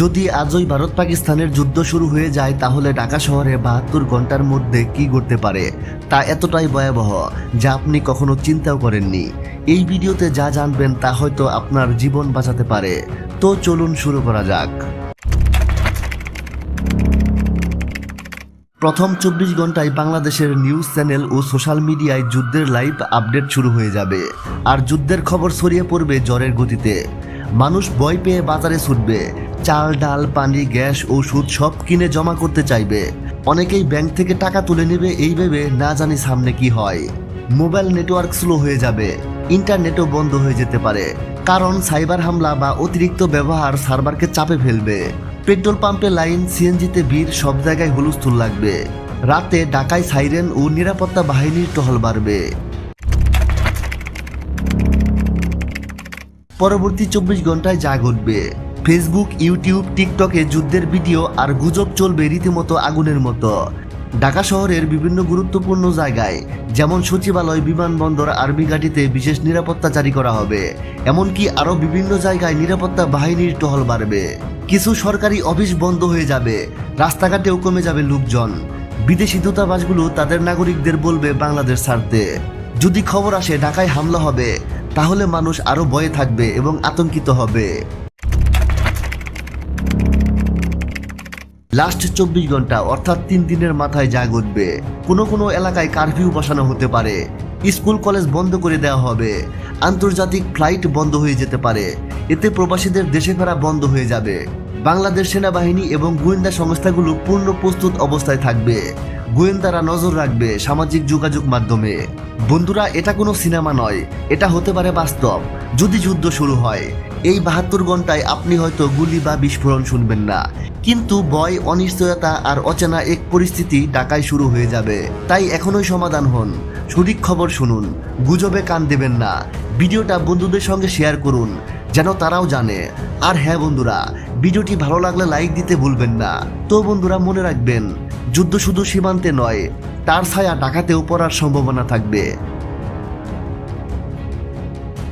যদি আজই ভারত পাকিস্তানের যুদ্ধ শুরু হয়ে যায়, তাহলে ঢাকা শহরে বাহাত্তর ঘণ্টার মধ্যে কি করতে পারে? তা এতটাই ভয়াবহ, যা আপনি কখনো চিন্তাও করেননি। এই ভিডিওতে যা জানবেন, তা হয়তো আপনার জীবন বাঁচাতে পারে। তো চলুন শুরু করা যাক। প্রথম চব্বিশ ঘন্টায় বাংলাদেশের নিউজ চ্যানেল ও সোশ্যাল মিডিয়ায় যুদ্ধের লাইভ আপডেট শুরু হয়ে যাবে। আর যুদ্ধের খবর ছড়িয়ে পড়বে জ্বরের গতিতে। মানুষ ভয় পেয়ে বাজারে ছুটবে। চাল, ডাল, পানি, গ্যাস, ওষুধ সব কিনে জমা করতে চাইবে। অনেকেই ব্যাংক থেকে টাকা তুলে নেবে এই ভেবে না জানি সামনে কি হয়। মোবাইল নেটওয়ার্ক স্লো হয়ে যাবে, ইন্টারনেটও বন্ধ হয়ে যেতে পারে। কারণ সাইবার হামলা বা অতিরিক্ত ব্যবহার সার্ভারকে চাপে ফেলবে। পেট্রোল পাম্পে লাইন, সিএনজিতে ভিড়, সব জায়গায় হুলস্থুল লাগবে। রাতে ডাকায় সাইরেন ও নিরাপত্তা বাহিনীর টহল বাড়বে। পরবর্তী চব্বিশ ঘন্টায় যা ঘটবে। ফেসবুক ইউটিউব টিকটকে যুদ্ধের ভিডিও আর গুজব চলবে রীতিমতো আগুনের মতো। ঢাকা শহরের বিভিন্ন গুরুত্বপূর্ণ জায়গায়, যেমন সচিবালয়, বিমানবন্দর আরবি ঘাটিতে বিশেষ নিরাপত্তা জারি করা হবে। এমনকি আরও বিভিন্ন জায়গায় নিরাপত্তা বাহিনীর টহল বাড়বে। কিছু সরকারি অফিস বন্ধ হয়ে যাবে, রাস্তাঘাটেও কমে যাবে লোকজন। বিদেশি দূতাবাসগুলো তাদের নাগরিকদের বলবে বাংলাদেশ ছাড়তে। যদি খবর আসে ঢাকায় হামলা হবে, তাহলে মানুষ আরও ভয়ে থাকবে এবং আতঙ্কিত হবে। লাস্ট চব্বিশ ঘণ্টা, অর্থাৎ তিন দিনের মাথায় যা ঘটবে। কোনো কোনো এলাকায় কারফিউ বসানো হতে পারে। স্কুল, কলেজ বন্ধ করে দেওয়া হবে। আন্তর্জাতিক ফ্লাইট বন্ধ হয়ে যেতে পারে। এতে প্রবাসীদের দেশে ফেরা বন্ধ হয়ে যাবে। বাংলাদেশ সেনাবাহিনী এবং গোয়েন্দা সংস্থাগুলো পূর্ণ প্রস্তুত অবস্থায় থাকবে। গোয়েন্দারা নজর রাখবে সামাজিক যোগাযোগ মাধ্যমে। বন্ধুরা, এটা কোনো সিনেমা নয়, এটা হতে পারে বাস্তব। যদি যুদ্ধ শুরু হয়, এই বাহাত্তর ঘন্টায় আপনি হয়তো গুলি বা বিস্ফোরণ শুনবেন না। কিন্তু ভয়, অনিশ্চয়তা আর অচেনা এক পরিস্থিতি ডাকায় শুরু হয়ে যাবে। তাই এখনোই সমাধান হন। সঠিক খবর শুনুন। গুজবে কান দেবেন না। ভিডিওটা বন্ধুদের সঙ্গে শেয়ার করুন। যেন তারাও জানে। আর হ্যাঁ বন্ধুরা, ভিডিওটি ভালো লাগলে লাইক দিতে ভুলবেন না। তো বন্ধুরা, মনে রাখবেন, যুদ্ধ শুধু সীমান্তে নয়, তার ছায়া ডাকাতেও পড়ার সম্ভাবনা থাকবে।